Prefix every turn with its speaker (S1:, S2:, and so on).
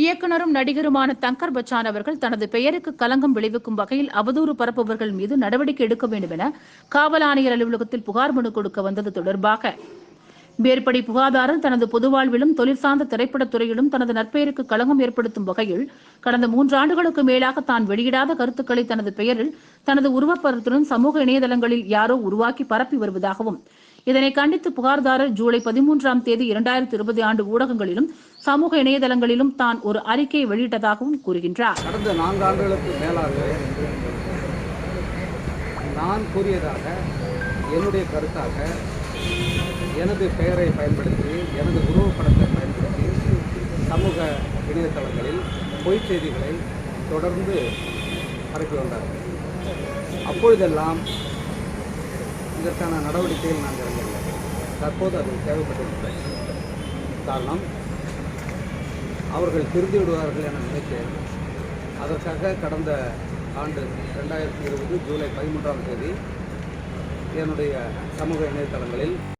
S1: இயக்குனரும் நடிகருமான தங்கர் பச்சான் அவர்கள் தனது பெயருக்கு களங்கம் விளைவிக்கும் வகையில் அவதூறு பரப்புபவர்கள் மீது நடவடிக்கை எடுக்க வேண்டும் என காவல் ஆணையர் அலுவலகத்தில் புகார் மனு கொடுக்க வந்தது தொடர்பாக. மேற்படி புகாதாரர் தனது பொது வாழ்விலும் தொழில் சார்ந்த துறையிலும் தனது நற்பெயருக்கு களங்கம் ஏற்படுத்தும் வகையில் கடந்த மூன்றாண்டுகளுக்கு மேலாக தான் வெளியிடாத கருத்துக்களை தனது பெயரில் தனது உருவப்படத்துடன் சமூக இணையதளங்களில் யாரோ உருவாக்கி பரப்பி வருவதாகவும் இதனை கண்டித்து புகார்தாரர் ஜூலை பதிமூன்றாம் தேதி இரண்டாயிரத்தி இருபது ஆண்டு ஊடகங்களிலும் சமூக இணையதளங்களிலும் தான் ஒரு அறிக்கை வெளியிட்டதாகவும் கூறுகின்றார்.
S2: கடந்த நான்காண்டுகளுக்கு மேலாக நான் கூறியதாக என்னுடைய கருத்தாக எனது பெயரை பயன்படுத்தி எனது உருவப்படத்தை பயன்படுத்தி சமூக இணையதளங்களில் பொய்ச் செய்திகளை தொடர்ந்து பரப்பி வந்தார்கள். அப்பொழுதெல்லாம் இதற்கான நடவடிக்கையில் நான் இறங்கவில்லை. தற்போது அது தேவைப்பட்டிருக்கிறது. காரணம் அவர்கள் திருந்தி விடுவார்கள் என நினைத்தேன். அதற்காக கடந்த ஆண்டு ரெண்டாயிரத்தி இருபது ஜூலை பதிமூன்றாம் தேதி என்னுடைய சமூக இணையதளங்களில்